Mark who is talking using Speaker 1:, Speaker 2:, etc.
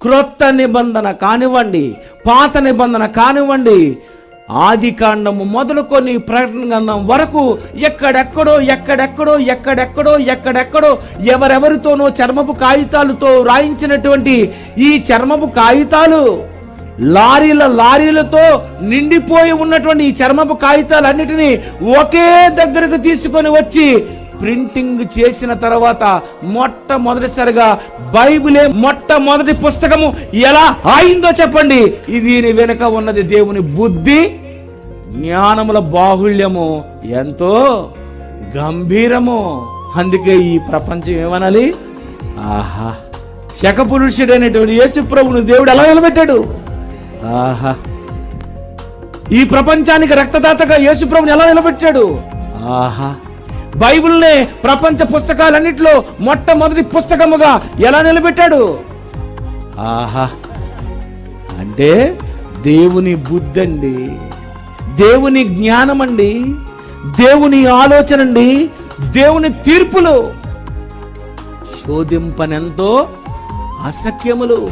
Speaker 1: క్రొత్త నిబంధన కానివ్వండి పాత నిబంధన కానివ్వండి ఆది కాండము మొదలుకొని ప్రకటన గంధం వరకు ఎక్కడెక్కడో ఎక్కడెక్కడో ఎక్కడెక్కడో ఎక్కడెక్కడో ఎవరెవరితోనో చర్మపు కాగితాలతో రాయించినటువంటి ఈ చర్మపు కాగితాలు లారీల లారీలతో నిండిపోయి ఉన్నటువంటి ఈ చర్మపు కాగితాలన్నిటినీ ఒకే దగ్గరకు తీసుకొని వచ్చి ప్రింటింగ్ చేసిన తర్వాత మొట్టమొదటిసారిగా బైబిలే మొట్టమొదటి పుస్తకము ఎలా ఆయిందో చెప్పండి. దీని వెనుక ఉన్నది దేవుని బుద్ధి జ్ఞానముల బాహుళ్యము ఎంతో గంభీరము. అందుకే ఈ ప్రపంచం ఏమనాలి? ఆహా! శకపురుషుడైనటువంటి యేసు ప్రభుని దేవుడు ఎలా నిలబెట్టాడు? ఆహా! ఈ ప్రపంచానికి రక్తదాతగా యేసు ప్రభుని ఎలా నిలబెట్టాడు? ఆహా! బైబిల్నే ప్రపంచ పుస్తకాలన్నింటిలో మొట్టమొదటి పుస్తకముగా ఎలా నిలబెట్టాడు? ఆహా! అంటే దేవుని బుద్ధి అండి దేవుని జ్ఞానం అండి దేవుని ఆలోచన అండి దేవుని తీర్పులు శోధింపనెంతో అసఖ్యములు.